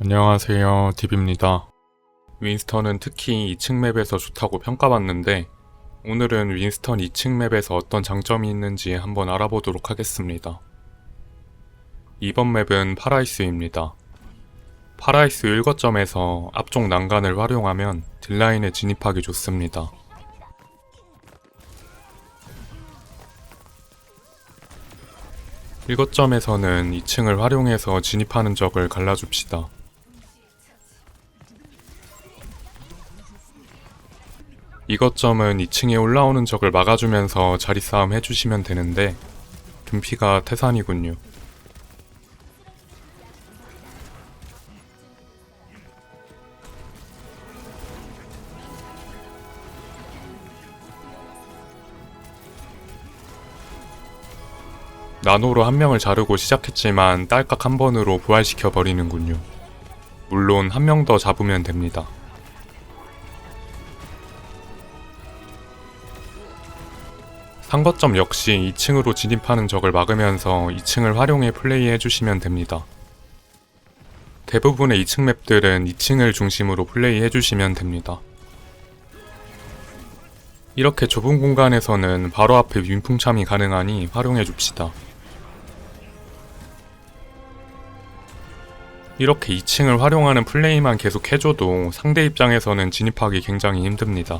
안녕하세요, 딥입니다. 윈스턴은 특히 2층 맵에서 좋다고 평가받는데 오늘은 윈스턴 2층 맵에서 어떤 장점이 있는지 한번 알아보도록 하겠습니다. 이번 맵은 파라이스입니다. 파라이스 1거점에서 앞쪽 난간을 활용하면 딜라인에 진입하기 좋습니다. 일거점에서는 2층을 활용해서 진입하는 적을 갈라줍시다. 이것점은 2층에 올라오는 적을 막아주면서 자리 싸움 해주시면 되는데 둠피가 태산이군요. 나노로 한 명을 자르고 시작했지만 딸깍 한 번으로 부활시켜 버리는군요. 물론 한 명 더 잡으면 됩니다. 상거점 역시 2층으로 진입하는 적을 막으면서 2층을 활용해 플레이해 주시면 됩니다. 대부분의 2층 맵들은 2층을 중심으로 플레이해 주시면 됩니다. 이렇게 좁은 공간에서는 바로 앞에 윈풍참이 가능하니 활용해 줍시다. 이렇게 2층을 활용하는 플레이만 계속 해줘도 상대 입장에서는 진입하기 굉장히 힘듭니다.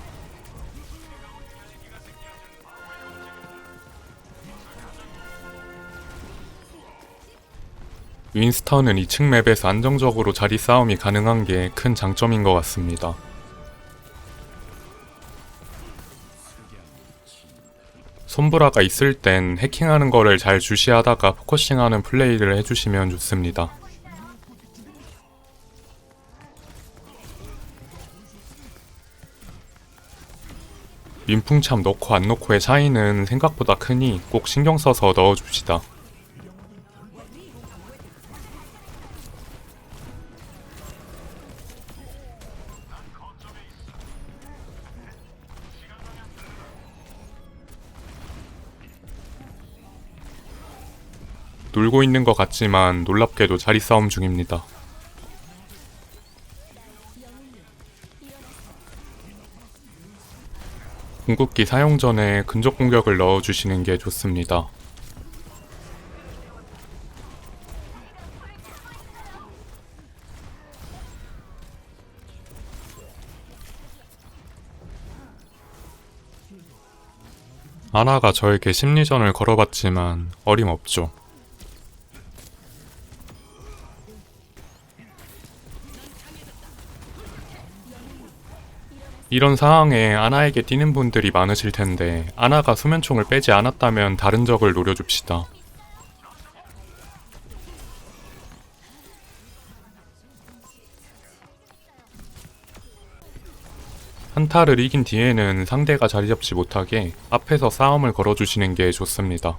윈스턴은 2층 맵에서 안정적으로 자리 싸움이 가능한 게 큰 장점인 것 같습니다. 손브라가 있을 땐 해킹하는 거를 잘 주시하다가 포커싱하는 플레이를 해주시면 좋습니다. 민풍참 넣고 안 넣고의 차이는 생각보다 크니 꼭 신경 써서 넣어줍시다. 놀고 있는 것 같지만 놀랍게도 자리 싸움 중입니다. 궁극기 사용 전에 근접 공격을 넣어주시는 게 좋습니다. 아나가 저에게 심리전을 걸어봤지만 어림없죠. 이런 상황에 아나에게 뛰는 분들이 많으실 텐데 아나가 수면총을 빼지 않았다면 다른 적을 노려줍시다. 한타를 이긴 뒤에는 상대가 자리 잡지 못하게 앞에서 싸움을 걸어주시는 게 좋습니다.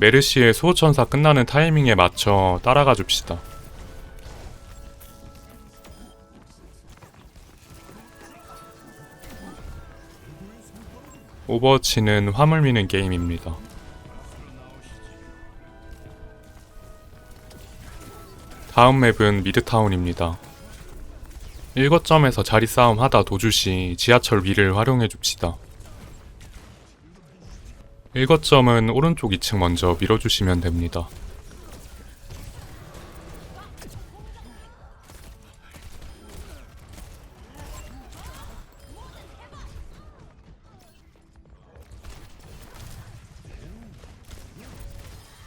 메르시의 수호천사 끝나는 타이밍에 맞춰 따라가 줍시다. 오버워치는 화물 미는 게임입니다. 다음 맵은 미드타운입니다. 1거점에서 자리 싸움 하다 도주 시 지하철 위를 활용해 줍시다. 1거점은 오른쪽 2층 먼저 밀어주시면 됩니다.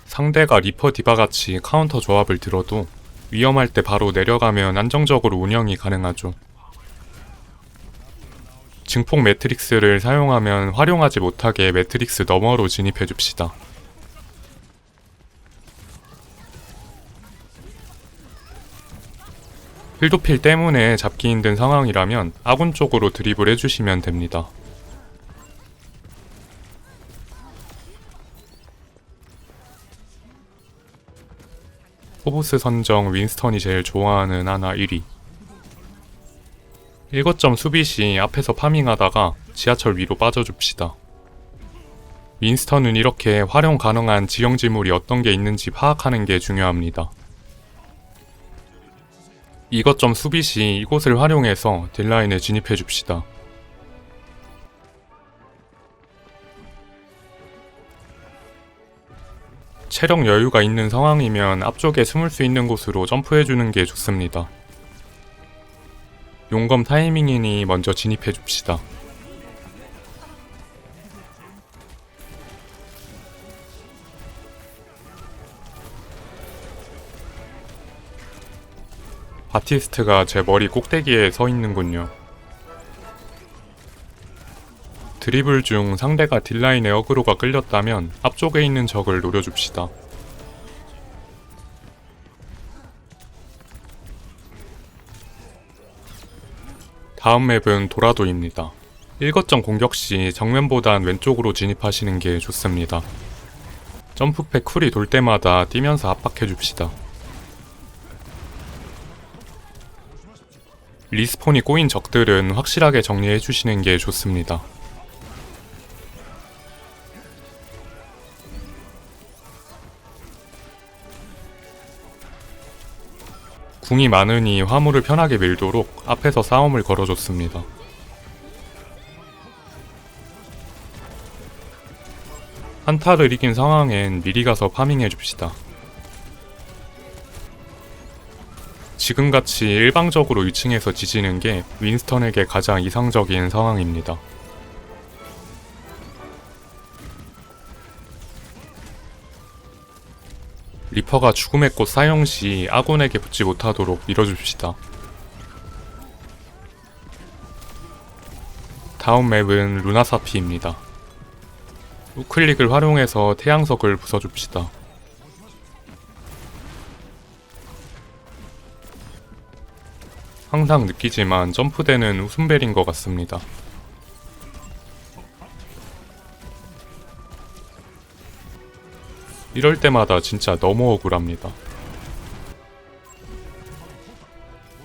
상대가 리퍼 디바 같이 카운터 조합을 들어도 위험할 때 바로 내려가면 안정적으로 운영이 가능하죠. 증폭 매트릭스를 사용하면 활용하지 못하게 매트릭스 너머로 진입해 줍시다. 필도필 때문에 잡기 힘든 상황이라면 아군 쪽으로 드립을 해주시면 됩니다. 포보스 선정 윈스턴이 제일 좋아하는 하나 1위 1거점 수비 시 앞에서 파밍하다가 지하철 위로 빠져줍시다. 윈스턴은 이렇게 활용 가능한 지형 지물이 어떤 게 있는지 파악하는 게 중요합니다. 이것점 시 이곳을 활용해서 딜라인에 진입해 줍시다. 체력 여유가 있는 상황이면 앞쪽에 숨을 수 있는 곳으로 점프해 주는 게 좋습니다. 용검 타이밍이니 먼저 진입해 줍시다. 바티스트가 제 머리 꼭대기에 서 있는군요. 드리블 중 상대가 딜라인의 어그로가 끌렸다면 앞쪽에 있는 적을 노려줍시다. 다음 맵은 도라도입니다. 1거점 공격 시 정면보단 왼쪽으로 진입하시는 게 좋습니다. 점프팩 쿨이 돌 때마다 뛰면서 압박해 줍시다. 리스폰이 꼬인 적들은 확실하게 정리해 주시는 게 좋습니다. 궁이 많으니 화물을 편하게 밀도록 앞에서 싸움을 걸어줬습니다. 한타를 이긴 상황엔 미리 가서 파밍해 줍시다. 지금같이 일방적으로 2층에서 지지는 게 윈스턴에게 가장 이상적인 상황입니다. 리퍼가 죽음의 꽃 사용 시 아군에게 붙지 못하도록 밀어줍시다. 다음 맵은 루나사피입니다. 우클릭을 활용해서 태양석을 부숴줍시다. 항상 느끼지만 점프대는 웃음벨인 것 같습니다. 이럴 때마다 진짜 너무 억울합니다.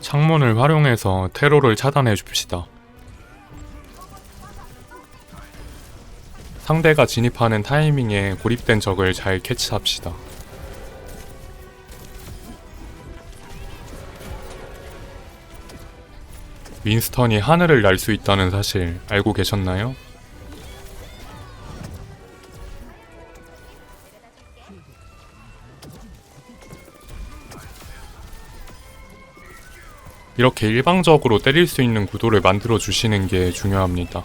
창문을 활용해서 테러를 차단해 줍시다. 상대가 진입하는 타이밍에 고립된 적을 잘 캐치합시다. 윈스턴이 하늘을 날 수 있다는 사실 알고 계셨나요? 이렇게 일방적으로 때릴 수 있는 구도를 만들어 주시는 게 중요합니다.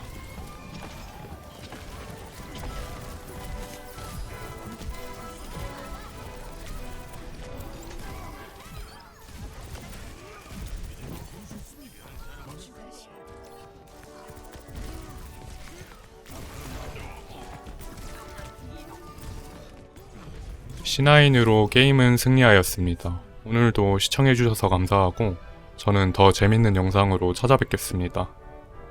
C9으로 게임은 승리하였습니다. 오늘도 시청해주셔서 감사하고 저는 더 재밌는 영상으로 찾아뵙겠습니다.